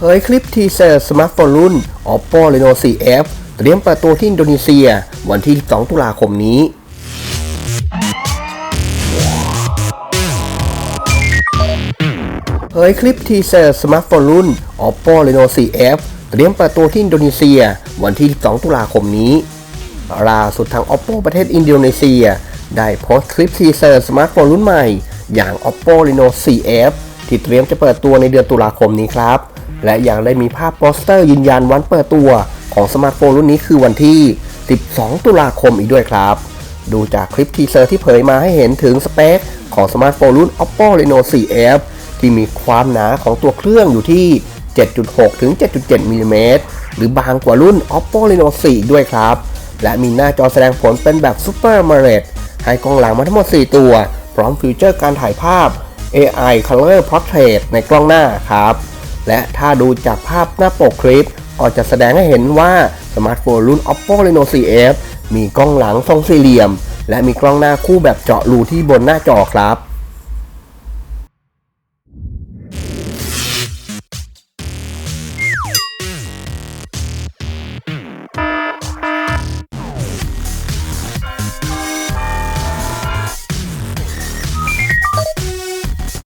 เผยคลิปทีเซอร์สมาร์ทโฟนรุ่น Oppo Reno 4F เตรียมเปิดตัวที่อินโดนีเซีย วันที่2ตุลาคมนี้ เผยคลิปทีเซอร์สมาร์ทโฟนรุ่น Oppo Reno 4F เตรียมเปิดตัวที่อินโดนีเซีย วันที่2ตุลาคมนี้ล่าสุดทาง Oppo ประเทศอินโดนีเซีย ได้โพสต์คลิปทีเซอร์สมาร์ทโฟนรุ่นใหม่ อย่าง Oppo Reno 4F ที่เตรียมจะเปิดตัวในเดือนตุลาคมนี้ครับ และยังได้มีภาพโปสเตอร์ยืนยันวันเปิดตัวของสมาร์ทโฟนรุ่นนี้คือวันที่ 12 ตุลาคมอีกด้วยครับ ดูจากคลิปทีเซอร์ที่เผยมาให้เห็นถึงสเปคของสมาร์ทโฟนรุ่น Oppo Reno 4F ที่มีความหนาของตัวเครื่องอยู่ที่ 7.6 ถึง 7.7มิลลิเมตรหรือบางกว่ารุ่น Oppo Reno 4 ด้วยครับ และมีหน้าจอแสดงผลเป็นแบบ Super AMOLED ให้กล้องหลังมาทั้งหมด 4 ตัว พร้อมฟีเจอร์การถ่ายภาพ AI Color Portrait ในกล้องหน้าครับ และถ้าดูจากภาพหน้าปกคลิป ก็จะแสดงให้เห็นว่าสมาร์ทโฟนรุ่น Oppo Reno 4F มีกล้องหลังทรงสี่เหลี่ยม และมีกล้องหน้าคู่แบบเจาะรูที่บนหน้าจอครับ